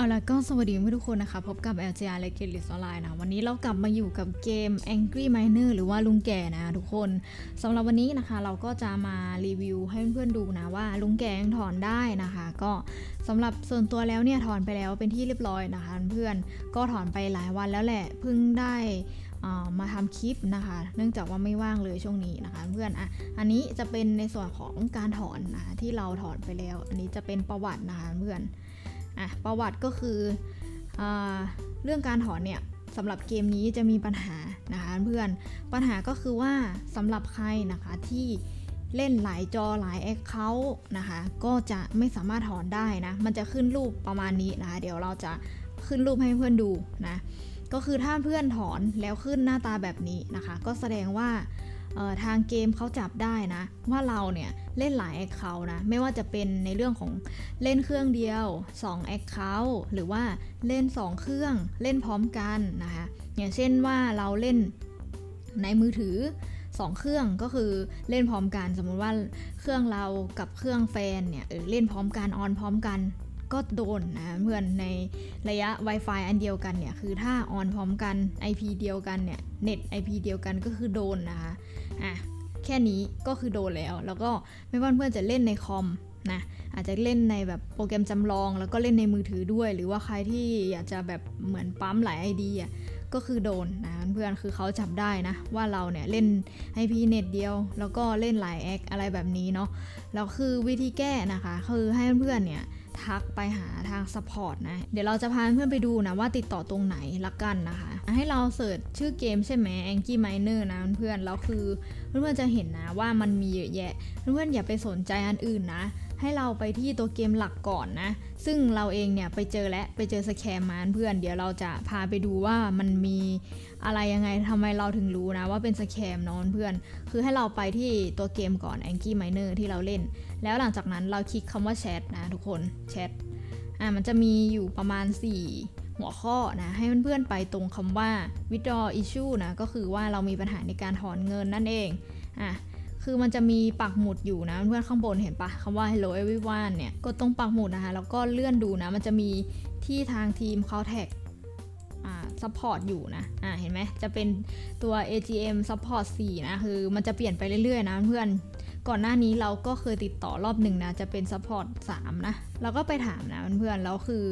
เอาละก็สวัสดีทุกคนนะคะ พบกับ LGR และเกลิสออนไลน์นะ วันนี้เรากลับมาอยู่กับเกม Angry Miner หรือว่าลุงแก่นะทุกคนสำหรับวันนี้นะคะ เราก็จะมารีวิวให้เพื่อนๆดูนะว่าลุงแก่ยังถอนได้นะคะ ก็สำหรับส่วนตัวแล้วเนี่ยถอนไปแล้วเป็นที่เรียบร้อยนะคะ เพื่อนก็ถอนไปหลายวันแล้วแหละเพิ่งได้อ่ามาทำคลิปนะคะ เนื่องจากว่าไม่ว่างเลยช่วงนี้นะคะ เพื่อนอะอันนี้จะเป็นในส่วนของการถอนนะที่เราถอนไปแล้ว อันนี้จะเป็นประวัตินะคะเพื่อน อะประวัติก็คืออเรื่องการถอนเนี่ยสำหรับเกมนี้จะมีปัญหานะคะเพื่อนปัญหาก็คือว่าสำหรับใครนะคะที่เล่นหลายจอหลายแอคเคาท์นะคะ ก็จะไม่สามารถถอนได้นะ มันจะขึ้นรูปประมาณนี้นะคะ เดี๋ยวเราจะขึ้นรูปให้เพื่อนดูนะ ก็คือถ้าเพื่อนถอนแล้วขึ้นหน้าตาแบบนี้นะคะ ก็แสดงว่าทางเกมเขาจับได้นะ ว่าเราเนี่ย เล่นหลายแอคเคาท์นะ ไม่ว่าจะเป็นในเรื่องของเล่นเครื่องเดียว 2 Account หรือว่าเล่น 2 เครื่องเล่นพร้อมกันนะคะอย่างเช่นว่าเราเล่นในมือถือ 2 เครื่องก็คือเล่นพร้อมกัน สมมุติว่าเครื่องเรากับเครื่องแฟนเนี่ยเออเล่นพร้อมกันออนพร้อมกันก็โดนนะเพื่อนในระยะ Wi-Fi อันเดียวกันเนี่ยคือถ้าออนพร้อมกัน IP เดียวกันเนี่ยเน็ต IP เดียวกันก็คือโดนนะคะอะ แค่นี้ก็คือโดนแล้ว แล้วก็ไม่ว่าเพื่อนจะเล่นในคอมนะอาจจะเล่นในแบบโปรแกรมจำลอง แล้วก็เล่นในมือถือด้วย หรือว่าใครที่อยากจะแบบเหมือนปั๊มหลาย ID อะก็คือโดนนะเพื่อนคือเขาจับได้นะ ว่าเราเนี่ยเล่น IP เน็ตเดียว แล้วก็เล่นหลายแอคอะไรแบบนี้เนาะแล้วคือวิธีแก้นะคะ คือให้เพื่อนเนี่ย ทักไปหาทางสปอร์ตนะ เดี๋ยวเราจะพาเพื่อนไปดูนะว่าติดต่อตรงไหนละกันนะคะ ให้เราเสิร์ชชื่อเกมใช่ไหม Angie Miner นะเพื่อนแล้วคือเพื่อนๆจะเห็นนะว่ามันมีเยอะแยะ เพื่อนๆอย่าไปสนใจอันอื่นนะ ให้เราไปที่ตัวเกมหลักก่อนนะ ซึ่งเราเองเนี่ยไปเจอและไปเจอสแคมมาเพื่อน เดี๋ยวเราจะพาไปดูว่ามันมีอะไรยังไงทำไมเราถึงรู้นะว่าเป็นสแคมนอนเพื่อน คือให้เราไปที่ตัวเกมก่อน Angie Miner ที่เราเล่น แล้วหลังจากนั้นเราคลิกคำว่าแชทนะทุกคนแชทอะมันจะมีอยู่ประมาณ4หัวข้อนะให้เพื่อนๆไปตรงคำว่า withdraw issue นะก็คือว่าเรามีปัญหาในการถอนเงินนั่นเองอะ คือมันจะมีปักหมุดอยู่นะเพื่อนข้างบนเห็นปะคำว่า hello everyone เนี่ยกดตรงปักหมุดนะคะ แล้วก็เลื่อนดูนะ มันจะมีที่ทางทีมเขาแท็กอ่า support อยู่นะ อ่า เห็นไหม จะเป็นตัว AGM support 4 นะ คือมันจะเปลี่ยนไปเรื่อยๆ นะเพื่อน ก่อนหน้านี้เราก็เคยติดต่อรอบหนึ่งนะ จะเป็น support 3 นะ เราก็ไปถามนะเพื่อน แล้วคือ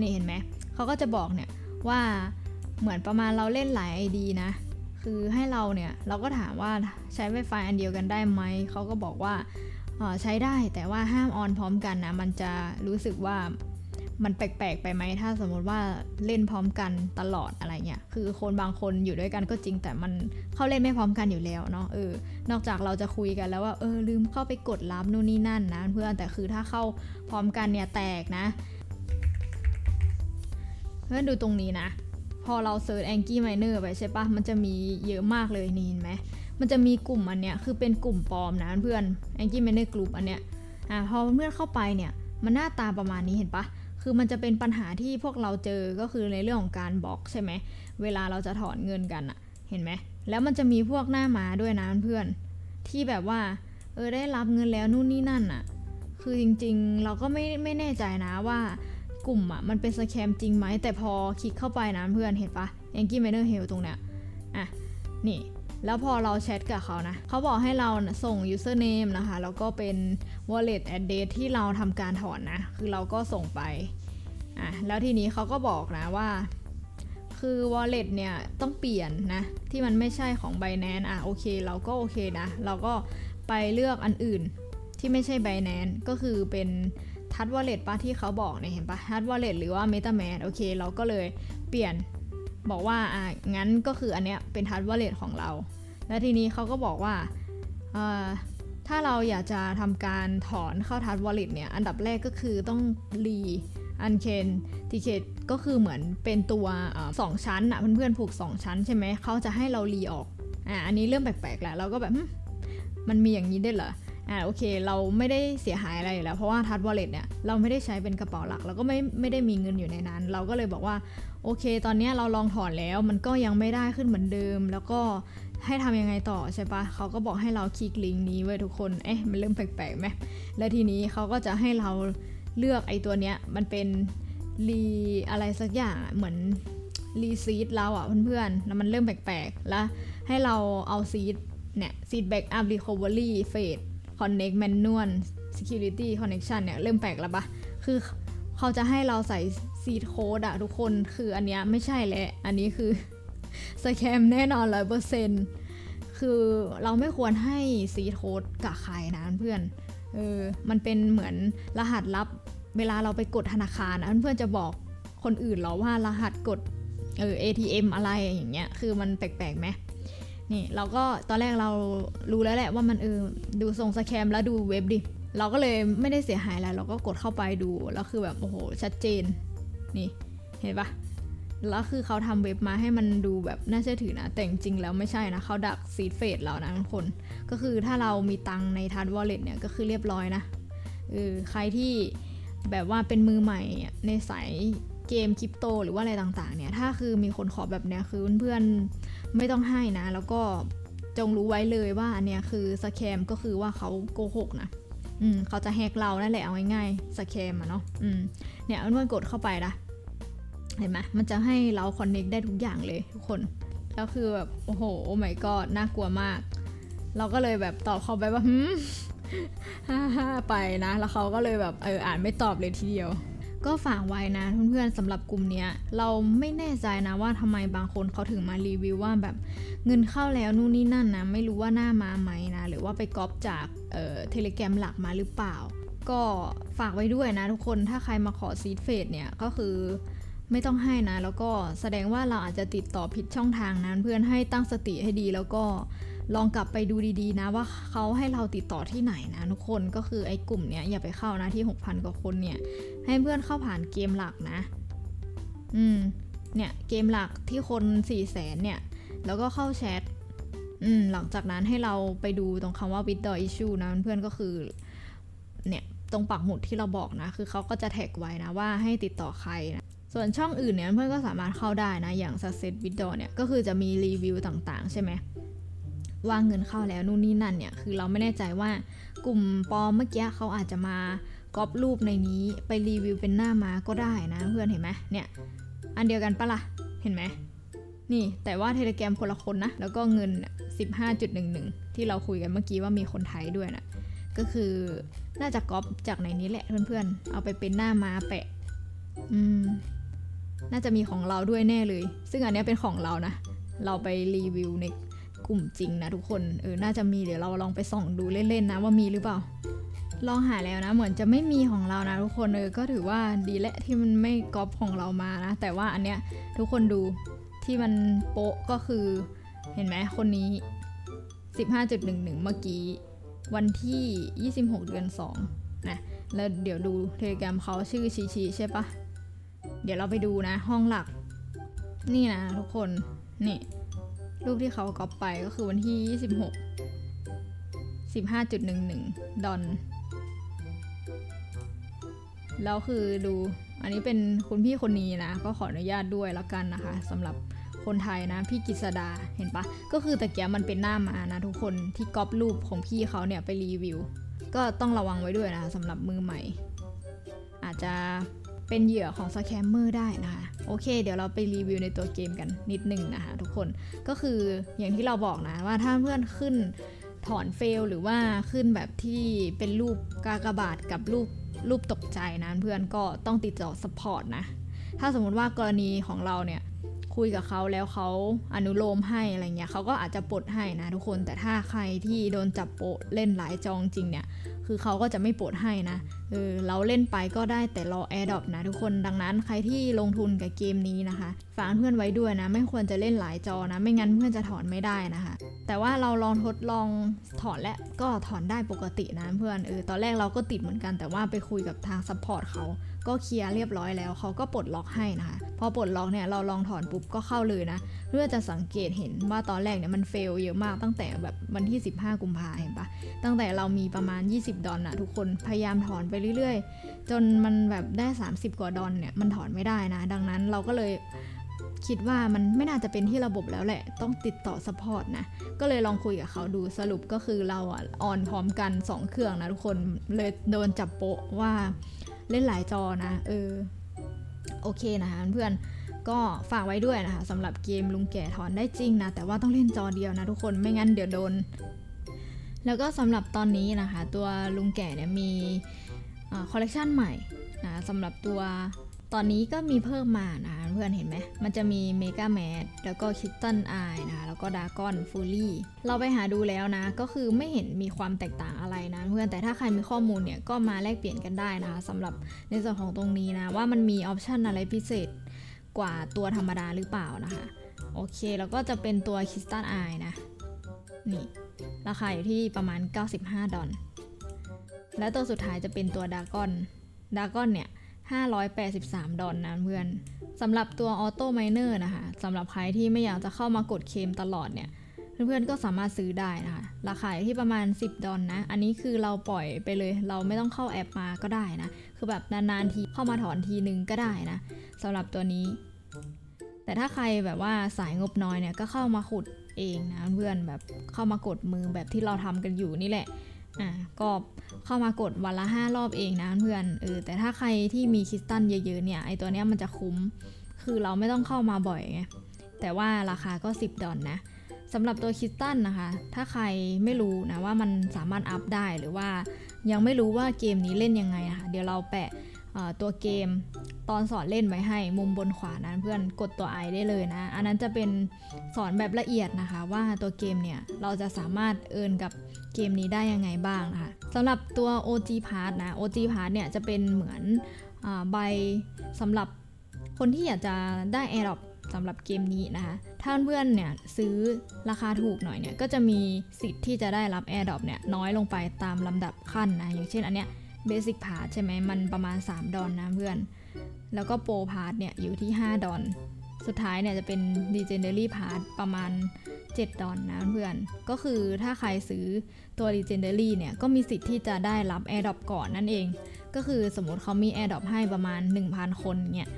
นี่เห็นไหม เขาก็จะบอกเนี่ยว่า เหมือนประมาณเราเล่นหลาย ID นะ คือให้เราเนี่ยเราก็ถามว่าใช้ Wi-Fi อันเดียวกันได้ไหม เขาก็บอกว่าใช้ได้แต่ว่าห้ามออนพร้อมกันนะมันจะรู้สึกว่ามันแปลกๆไปไหมถ้าสมมติว่าเล่นพร้อมกันตลอดอะไรเงี้ยคือคนบางคนอยู่ด้วยกันก็จริง แต่มันเข้าเล่นไม่พร้อมกันอยู่แล้วเนาะเออนอกจากเราจะคุยกันแล้วว่าเออลืมเข้าไปกดรับนู่นนี่นั่นนะเพื่อนแต่คือถ้าเข้าพร้อมกันเนี่ยแตกนะ เพื่อนดูตรงนี้นะ พอเราเซิร์ช Angie Miner ไปใช่ปะมันจะมีเยอะมากเลยนี่เห็นไหมมันจะมีกลุ่มอันเนี้ยคือเป็นกลุ่มปลอมนะเพื่อน Angie Miner Group อันเนี้ยอ่าพอเพื่อนเข้าไปเนี่ยมันหน้าตาประมาณนี้เห็นปะคือมันจะเป็นปัญหาที่พวกเราเจอก็คือในเรื่องของการบล็อกใช่ไหมเวลาเราจะถอนเงินกันอะเห็นไหมแล้วมันจะมีพวกหน้าม้าด้วยนะเพื่อนที่แบบว่าเออได้รับเงินแล้วนู่นนี่นั่นอะคือจริงๆ เราก็ไม่ไม่แน่ใจนะว่า กลุ่มอะมันเป็นสแคมจริงไหมแต่พอคลิกเข้าไปนะเพื่อนเห็นปะ Yankee Miner Hell ตรงเนี้ยอะนี่แล้วพอเราแชทกับเขานะ เขาบอกให้เราส่ง username นะคะ แล้วก็เป็น wallet address ที่เราทำการถอนนะ คือเราก็ส่งไป อะ แล้วทีนี้เขาก็บอกนะว่า คือ wallet เนี่ยต้องเปลี่ยนนะ ที่มันไม่ใช่ของ Binance อะ โอเค เราก็โอเคนะ เราก็ไปเลือกอันอื่นที่ไม่ใช่ Binance ก็คือเป็น ทัด wallet ปะที่เขาบอกเนี่ยเห็นปะทัด wallet หรือว่า MetaMask โอเค เราก็เลยเปลี่ยนบอกว่าอะงั้นก็คืออันเนี้ยเป็นทัด wallet ของเรา แล้วทีนี้เขาก็บอกว่าอ่อถ้าเราอยากจะทำการถอนเข้าทัด wallet เนี่ย อันดับแรกก็คือต้องรีอันเคนติเคตก็คือเหมือนเป็นตัวอสองชั้นอะเพื่อนๆผูก 2 ชั้นใช่ไหมเขาจะให้เรารีออกอะอันนี้เรื่องแปลกๆแหละเราก็แบบมันมีอย่างนี้ได้เหรอ อ่าโอเค เราไม่ได้เสียหายอะไรอยู่แล้ว เพราะว่าทัดวอลเล็ตเนี่ยเราไม่ได้ใช้เป็นกระเป๋าหลัก เราก็ไม่ไม่ได้มีเงินอยู่ในนั้น เราก็เลยบอกว่าโอเค ตอนนี้เราลองถอนแล้วมันก็ยังไม่ได้ขึ้นเหมือนเดิม แล้วก็ให้ทำยังไงต่อใช่ปะเขาก็บอกให้เราคลิกลิงก์นี้ไว้ทุกคนเอ๊ะมันเริ่มแปลกๆไหมแล้วทีนี้เขาก็จะให้เราเลือกไอ้ตัวเนี้ยมันเป็นรีอะไรสักอย่างเหมือนรีซีดเราอะเพื่อนๆแล้วมันเริ่มแปลกๆแล้วให้เราเอาซีดเนี่ยซีดแบ็กอัพรีคอเวอรี่เฟด คอนเน็กแมนนวล security connection เนี่ยเริ่มแปลกแล้วปะคือเขาจะให้เราใส่ซีดโค้ดอะทุกคนคืออันเนี้ยไม่ใช่แหละ อันนี้คือสแคมแน่นอนร้อยเปอร์เซ็นต์คือเราไม่ควรให้ซีดโค้ดกับใครนะเพื่อนเออมันเป็นเหมือนรหัสลับเวลาเราไปกดธนาคารนะเพื่อนจะบอกคนอื่นเหรอว่ารหัสกดเออ ATM อะไรอย่างเงี้ยคือมันแปลกๆไหม นี่เราก็ตอนแรกเรารู้แล้วแหละว่ามันเออดูทรงสแคมแล้วดูเว็บดิ เราก็เลยไม่ได้เสียหายอะไรเราก็กดเข้าไปดู แล้วคือแบบโอ้โหชัดเจน นี่เห็นปะแล้วคือเขาทำเว็บมาให้มันดูแบบน่าเชื่อถือนะ แต่จริงๆแล้วไม่ใช่นะเขาดักซีดเฟดเรานะทุกคน ก็คือถ้าเรามีตังในทัดวอลเล็ตเนี่ยก็คือเรียบร้อยนะเออใครที่แบบว่าเป็นมือใหม่ในสาย เกมคริปโตหรือว่าอะไรต่างๆ เนี่ย ถ้าคือมีคนขอแบบเนี้ยคือเพื่อนๆไม่ต้องให้นะ แล้วก็จงรู้ไว้เลยว่าอันเนี้ยคือสแคมก็คือว่าเขาโกหกนะอืมเขาจะแฮกเรานั่นแหละเอาง่ายๆสแคมอะเนาะอืมเนี่ยเพื่อนๆกดเข้าไปนะเห็นไหมมันจะให้เราคอนเน็กได้ทุกอย่างเลยทุกคนแล้วคือแบบโอ้โหโอ้ไม่ก็น่ากลัวมาก เราก็เลยแบบตอบเขาไปว่าฮ่าฮ่าไปนะ แล้วเขาก็เลยแบบเอออ่านไม่ตอบเลยทีเดียว ก็ฝากไว้นะเพื่อนๆสำหรับกลุ่มเนี้ยเราไม่แน่ใจนะว่าทำไมบางคนเขาถึงมารีวิวว่าแบบเงินเข้าแล้วนู่นนี่นั่นนะไม่รู้ว่าหน้ามาไหมนะหรือว่าไปก๊อปจากเอ่อเทเลแกรมหลักมาหรือเปล่า ก็ฝากไว้ด้วยนะทุกคนถ้าใครมาขอซีดเฟดเนี่ยก็คือไม่ต้องให้นะ แล้วก็แสดงว่าเราอาจจะติดต่อผิดช่องทางนั้นเพื่อนให้ตั้งสติให้ดีแล้วก็ ลองกลับไปดูดีๆนะว่าเขาให้เราติดต่อที่ไหนนะทุกคนก็คือไอ้กลุ่มเนี้ยอย่าไปเข้านะที่ 6,000 กว่าคนเนี่ย ให้เพื่อนเข้าผ่านเกมหลักนะ อืม เนี่ยเกมหลักที่คน4ี่แสนเนี่ย แล้วก็เข้าแชท อืม หลังจากนั้นให้เราไปดูตรงคำว่า with the issue นะเพื่อนก็คือ เนี่ยตรงปักหมุดที่เราบอกนะ คือเขาก็จะแท็กไว้นะว่าให้ติดต่อใครนะส่วนช่องอื่นเนี่ยเพื่อนก็สามารถเข้าได้นะ อย่าง success with the เนี่ยก็คือจะมีรีวิวต่างๆ ใช่ไหม ว่าเงินเข้าแล้วนู่นนี่นั่นเนี่ยคือเราไม่แน่ใจว่ากลุ่มปอมเมื่อกี้เขาอาจจะมาก๊อปรูปในนี้ไปรีวิวเป็นหน้าม้าก็ได้นะเพื่อนเห็นไหมเนี่ยอันเดียวกันปะละ่ะเห็นไหมนี่แต่ว่าเทเลแกรมคนละคนนะแล้วก็เงิน 15.11 ที่เราคุยกันเมื่อกี้ว่ามีคนไทยด้วยนะก็คือน่าจะก๊อปจากในนี้แหละเพื่อนๆ เอาไปเป็นหน้าม้าแปะ อืม น่าจะมีของเราด้วยแน่เลย ซึ่งอันนี้เป็นของเรานะ เราไปรีวิวใน กลุ่มจริงนะทุกคนเออน่าจะมีเดี๋ยวเราลองไปส่องดูเล่นๆนะว่ามีหรือเปล่า ลองหาแล้วนะเหมือนจะไม่มีของเรานะทุกคนเออก็ถือว่าดีและที่มันไม่ก๊อปของเรามานะ แต่ว่าอันเนี้ยทุกคนดูที่มันโป๊ะก็คือเห็นไหมคนนี้ 15.11 เมื่อกี้ วันที่ 26 เดือน2นะแล้วเดี๋ยวดูเทเลกรมเขาชื่อชีชีใช่ปะเดี๋ยวเราไปดูนะห้องหลัก นี่นะทุกคนนี่ รูปที่เขาก๊อปไปก็คือวันที่ 26 15.11 ดอน แล้วคือดู อันนี้เป็นคุณพี่คนนี้นะ ก็ขออนุญาตด้วยแล้วกันนะคะสำหรับคนไทยนะ พี่กิษดาเห็นปะก็คือตะเกียบมันเป็นหน้ามานะทุกคนที่ก๊อปรูปของพี่เขาเนี่ยไปรีวิว ก็ต้องระวังไว้ด้วยนะสำหรับมือใหม่ อาจจะ เป็นเหยื่อของสแคมเมอร์ได้นะคะโอเค เดี๋ยวเราไปรีวิวในตัวเกมกันนิดหนึ่งนะคะทุกคนก็คืออย่างที่เราบอกนะว่าถ้าเพื่อนขึ้นถอนเฟลหรือว่าขึ้นแบบที่เป็นรูปกากบาทกับรูปรูปตกใจนะเพื่อนก็ต้องติดต่อสปอร์ตนะ ถ้าสมมติว่ากรณีของเราเนี่ยคุยกับเขาแล้วเขาอนุโลมให้อะไรเงี้ยเขาก็อาจจะปลดให้นะทุกคนแต่ถ้าใครที่โดนจับโปะเล่นหลายจองจริงเนี่ยคือเขาก็จะไม่ปลดให้นะ เออเราเล่นไปก็ได้แต่รอแอร์ดรอปนะทุกคนดังนั้นใครที่ลงทุนกับเกมนี้นะคะ ฝากเพื่อนไว้ด้วยนะ ไม่ควรจะเล่นหลายจอนะ ไม่งั้นเพื่อนจะถอนไม่ได้นะคะ แต่ว่าเราลองทดลองถอนและก็ถอนได้ปกตินะเพื่อนเออตอนแรกเราก็ติดเหมือนกันแต่ว่าไปคุยกับทางซัพพอร์ตเขา ก็เคลียร์เรียบร้อยแล้วเขาก็ปลดล็อกให้นะคะ พอปลดล็อกเนี่ยเราลองถอนปุ๊บก็เข้าเลยนะ เพื่อจะสังเกตเห็นว่าตอนแรกเนี่ยมันเฟลเยอะมากตั้งแต่แบบวันที่ 15 กุมภาเห็นปะตั้งแต่เรามีประมาณ 20 ดอลนะทุกคนพยายามถอนไปเรื่อยๆ จนมันแบบได้ 30 กว่าดอลเนี่ยมันถอนไม่ได้นะ ดังนั้นเราก็เลยคิดว่ามันไม่น่าจะเป็นที่ระบบแล้วแหละ ต้องติดต่อสปอร์ตนะ ก็เลยลองคุยกับเขาดูสรุปก็คือเราอะออนพร้อมกัน 2 เครื่องนะทุกคนเลยโดนจับโปะว่า เล่นหลายจอนะ เออ โอเคนะคะเพื่อนก็ฝากไว้ด้วยนะคะสำหรับเกมลุงแก่ถอนได้จริงนะ แต่ว่าต้องเล่นจอเดียวนะทุกคนไม่งั้นเดี๋ยวโดน แล้วก็สำหรับตอนนี้นะคะ ตัวลุงแก่เนี่ยมีคอลเลกชันใหม่นะสำหรับตัว ตอนนี้ก็มีเพิ่มมานะเพื่อนเห็นไหม มันจะมีเมกาแมดแล้วก็คิตตันไอนะคะแล้วก็ดากอนฟูลี่เราไปหาดูแล้วนะ ก็คือไม่เห็นมีความแตกต่างอะไรนะเพื่อนแต่ถ้าใครมีข้อมูลเนี่ยก็มาแลกเปลี่ยนกันได้นะคะสำหรับในส่วนของตรงนี้นะว่ามันมีออปชันอะไรพิเศษกว่าตัวธรรมดาหรือเปล่านะคะ โอเค แล้วก็จะเป็นตัวคิสตันไอนะ นี่ ราคาอยู่ที่ประมาณ 95 ดอลและตัวสุดท้ายจะเป็นตัวดากอนดากอนเนี่ย 583 ดอลนะเพื่อนสำหรับตัวออโต้ไมเนอร์นะคะสำหรับใครที่ไม่อยากจะเข้ามากดเคมตลอดเนี่ย เพื่อนๆก็สามารถซื้อได้นะคะ ราคาอยู่ที่ประมาณ 10 ดอลนะ อันนี้คือเราปล่อยไปเลย เราไม่ต้องเข้าแอปมาก็ได้นะ คือแบบนานๆทีเข้ามาถอนทีนึงก็ได้นะสำหรับตัวนี้ แต่ถ้าใครแบบว่าสายงบน้อยเนี่ยก็เข้ามาขุดเองนะเพื่อนแบบเข้ามากดมือแบบที่เราทำกันอยู่นี่แหละ อะก็เข้ามากดวันละ 5 รอบเองนะเพื่อนเออแต่ถ้าใครที่มีคริสตัลเยอะๆเนี่ยไอตัวเนี้ยมันจะคุ้ม คือเราไม่ต้องเข้ามาบ่อยไงแต่ว่าราคาก็ 10 ดอลนะสำหรับตัวคริสตัลนะคะ ถ้าใครไม่รู้นะว่ามันสามารถอัพได้หรือว่ายังไม่รู้ว่าเกมนี้เล่นยังไงนะคะเดี๋ยวเราแปะตัวเกมตอนสอนเล่นไว้ให้มุมบนขวานั้นเพื่อนกดตัวไอได้เลยนะ อันนั้นจะเป็นสอนแบบละเอียดนะคะ ว่าตัวเกมเนี่ยเราจะสามารถเอินกับ เกมนี้ได้ยังไงบ้างนะคะสำหรับตัว OG Pass นะ OG Pass เนี่ยจะเป็นเหมือนอใบสำหรับคนที่อยากจะได้ Air d r o p สำหรับเกมนี้นะคะ ถ้าเพื่อนเนี่ยซื้อราคาถูกหน่อยเนี่ย ก็จะมีสิทธิ์ที่จะได้รับ Air d r o p เนี่ยน้อยลงไปตามลำดับขั้นนะ อย่างเช่นอันเนี้ย Basic Pass ใช่ไหมมันประมาณ 3 ดอลนะเพื่อน แล้วก็ Pro Pass เนี่ยอยู่ที่ 5 ดอลสุดท้ายเนี่ยจะเป็น Legendary Pass ประมาณ 7 ดอลนะเพื่อนก็คือถ้าใครซื้อตัว Legendary เนี่ยก็มีสิทธิ์ที่จะได้รับ Air d r o p ก่อนนั่นเอง ก็คือสมมติเขามี Air d r o p ให้ประมาณ 1,000 คนเนี่ย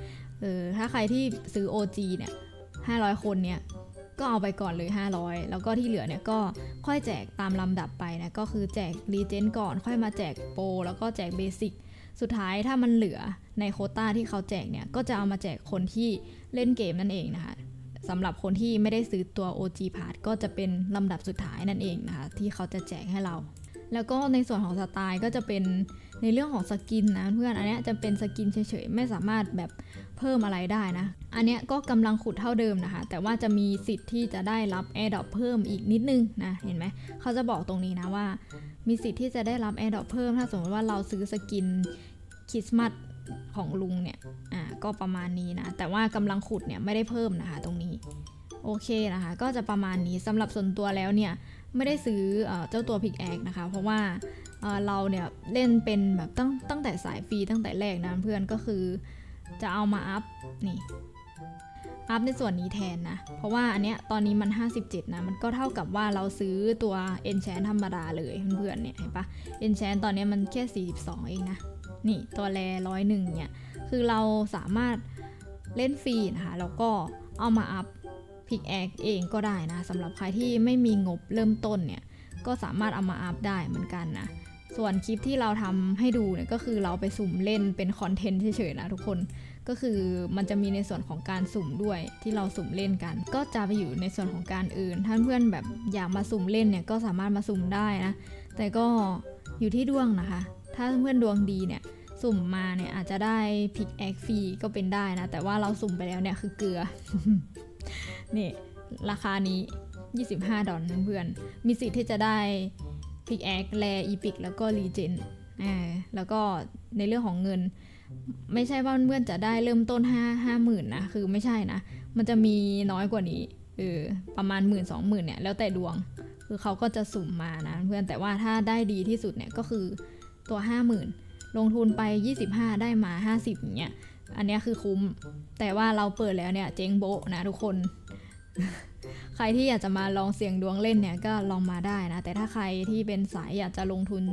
เออถ้าใครที่ซื้อ OG เนี่ย 500 คนเนี่ยก็เอาไปก่อนเลย 500 แล้วก็ที่เหลือเนี่ยก็ค่อยแจกตามลำดับไปนะ ก็คือแจกรีเจนก่อน ค่อยมาแจกโปรแล้วก็แจกเบสิก สุดท้ายถ้ามันเหลือในโคต้าที่เขาแจกเนี่ย ก็จะเอามาแจกคนที่เล่นเกมนั่นเองนะคะ สำหรับคนที่ไม่ได้ซื้อตัว OG Pass ก็จะเป็นลำดับสุดท้ายนั่นเองนะคะ ที่เขาจะแจกให้เรา แล้วก็ในส่วนของสไตล์ก็จะเป็นในเรื่องของสกินนะเพื่อนอันนี้จะเป็นสกินเฉยๆ ไม่สามารถแบบเพิ่มอะไรได้นะ อันนี้ก็กำลังขุดเท่าเดิมนะคะ แต่ว่าจะมีสิทธิ์ที่จะได้รับ Air d r o p เพิ่มอีกนิดนึงนะ เห็นไหม เขาจะบอกตรงนี้นะว่า มีสิทธิ์ที่จะได้รับ Air d r o p เพิ่ม ถ้าสมมติว่าเราซื้อสกินคริสต์มาส ของลุงเนี่ย อ่า ก็ประมาณนี้นะ แต่ว่ากำลังขุดเนี่ยไม่ได้เพิ่มนะคะตรงนี้ โอเคนะคะ ก็จะประมาณนี้สำหรับส่วนตัวแล้วเนี่ย ไม่ได้ซื้อเจ้าตัวพิกแอคนะคะ เพราะว่าเราเนี่ยเล่นเป็นแบบตั้งตั้งแต่สายฟรีตั้งแต่แรกนะเพื่อนก็คือจะเอามาอัพนี่อัพในส่วนนี้แทนนะ เพราะว่าอันเนี้ยตอนนี้มัน 57 นะ มันก็เท่ากับว่าเราซื้อตัว Enchant ธรรมดาเลยเพื่อนๆเนี่ยเห็นปะ Enchant ตอนนี้มันแค่ 42 เองนะ นี่ตัวแรร้อยหนึ่งเนี่ย คือเราสามารถเล่นฟรีนะคะ แล้วก็เอามาอัพพิกแอคเองก็ได้นะสำหรับใครที่ไม่มีงบเริ่มต้นเนี่ย ก็สามารถเอามาอัพได้เหมือนกันนะ ส่วนคลิปที่เราทำให้ดูเนี่ยก็คือเราไปสุ่มเล่นเป็นคอนเทนต์เฉยๆนะทุกคน ก็คือมันจะมีในส่วนของการสุ่มด้วยที่เราสุ่มเล่นกัน ก็จะไปอยู่ในส่วนของการอื่น ถ้าเพื่อนแบบอยากมาสุ่มเล่นเนี่ยก็สามารถมาสุ่มได้นะ แต่ก็อยู่ที่ดวงนะคะ ถ้าเพื่อนดวงดีเนี่ยสุ่มมาเนี่ยอาจจะได้พิกแอคฟรีก็เป็นได้นะ แต่ว่าเราสุ่มไปแล้วเนี่ยคือเกลือ นี่ ราคานี้ 25 ดอลเพื่อน มีสิทธิ์ที่จะได้พิกแอคแลอีพิกแล้วก็รีเจนอ่าแล้วก็ในเรื่องของเงิน ไม่ใช่ว่าเพื่อนจะได้เริ่มต้นห้าห้าหมื่นนะ คือไม่ใช่นะ มันจะมีน้อยกว่านี้เออประมาณหมื่นสองหมื่นเนี่ยแล้วแต่ดวง คือเขาก็จะสุ่มมานะเพื่อนแต่ว่าถ้าได้ดีที่สุดเนี่ยก็คือ ตัวห้าหมื่นลงทุนไป 25 ได้มา 50อย่างเงี้ยอันนี้คือคุ้ม แต่ว่าเราเปิดแล้วเนี่ยเจ๊งโบนะทุกคน ใครที่อยากจะมาลองเสี่ยงดวงเล่นเนี่ยก็ลองมาได้นะ แต่ถ้าใครที่เป็นสายอยากจะลงทุน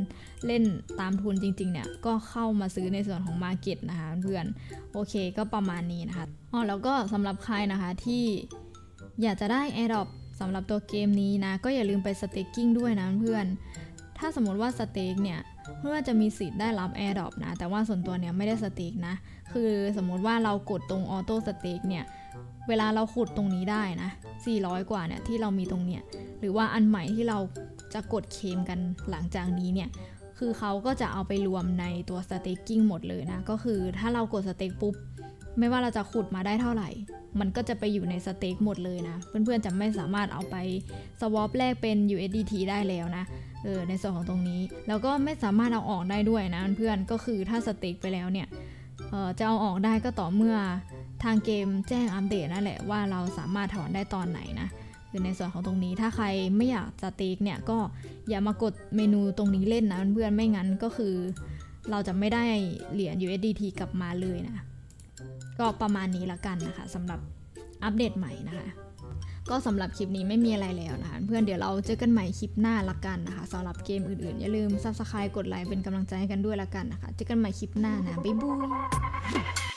เล่นตามทุนจริงๆเนี่ย ก็เข้ามาซื้อในส่วนของ Market นะคะเพื่อน โอเคก็ประมาณนี้นะคะ อ๋อแล้วก็สำหรับใครนะคะที่อยากจะได้ a i r d r o p สำหรับตัวเกมนี้นะ ก็อย่าลืมไปสเต็กกิ้งด้วยนะเพื่อน ถ้าสมมติว่าสเต็กเนี่ยเพื่อจะมีสิทธิ์ได้รับ AirDrop นะ แต่ว่าส่วนตัวเนี่ยไม่ได้สเต็กนะ คือสมมติว่าเรากดตรงออโต้สเต็กเนี่ยเวลาเราขุดตรงนี้ได้นะ 400 กว่าเนี่ยที่เรามีตรงเนี้ยหรือว่าอันใหม่ที่เราจะกดเคมกันหลังจากนี้เนี่ยคือเขาก็จะเอาไปรวมในตัวสเต็กกิ้งหมดเลยนะ ก็คือถ้าเรากดสเต็กปุ๊บ ไม่ว่าเราจะขุดมาได้เท่าไหร่ มันก็จะไปอยู่ในสเต็กหมดเลยนะ เพื่อนๆจะไม่สามารถเอาไปสวอปแลกเป็น USDT ได้แล้วนะ เออ ในส่วนของตรงนี้ แล้วก็ไม่สามารถเอาออกได้ด้วยนะเพื่อนๆ ก็คือถ้าสเต็กไปแล้วเนี่ย เออจะเอาออกได้ก็ต่อเมื่อทางเกมแจ้งอัปเดตนั่นแหละว่าเราสามารถถอนได้ตอนไหนนะคือในส่วนของตรงนี้ถ้าใครไม่อยากสเต็กเนี่ยก็อย่ามากดเมนูตรงนี้เล่นนะเพื่อนๆ ไม่งั้นก็คือ เราจะไม่ได้เหรียญ USDT กลับมาเลยนะ ก็ประมาณนี้ละกันนะคะสำหรับอัปเดตใหม่นะคะ ก็สำหรับคลิปนี้ไม่มีอะไรแล้วนะคะ เพื่อนเดี๋ยวเราเจอกันใหม่คลิปหน้าละกันนะคะสำหรับเกมอื่นๆ อย่าลืม subscribe กดไลค์เป็นกำลังใจให้กันด้วยละกันนะคะ เจอกันใหม่คลิปหน้านะ บ๊ายบาย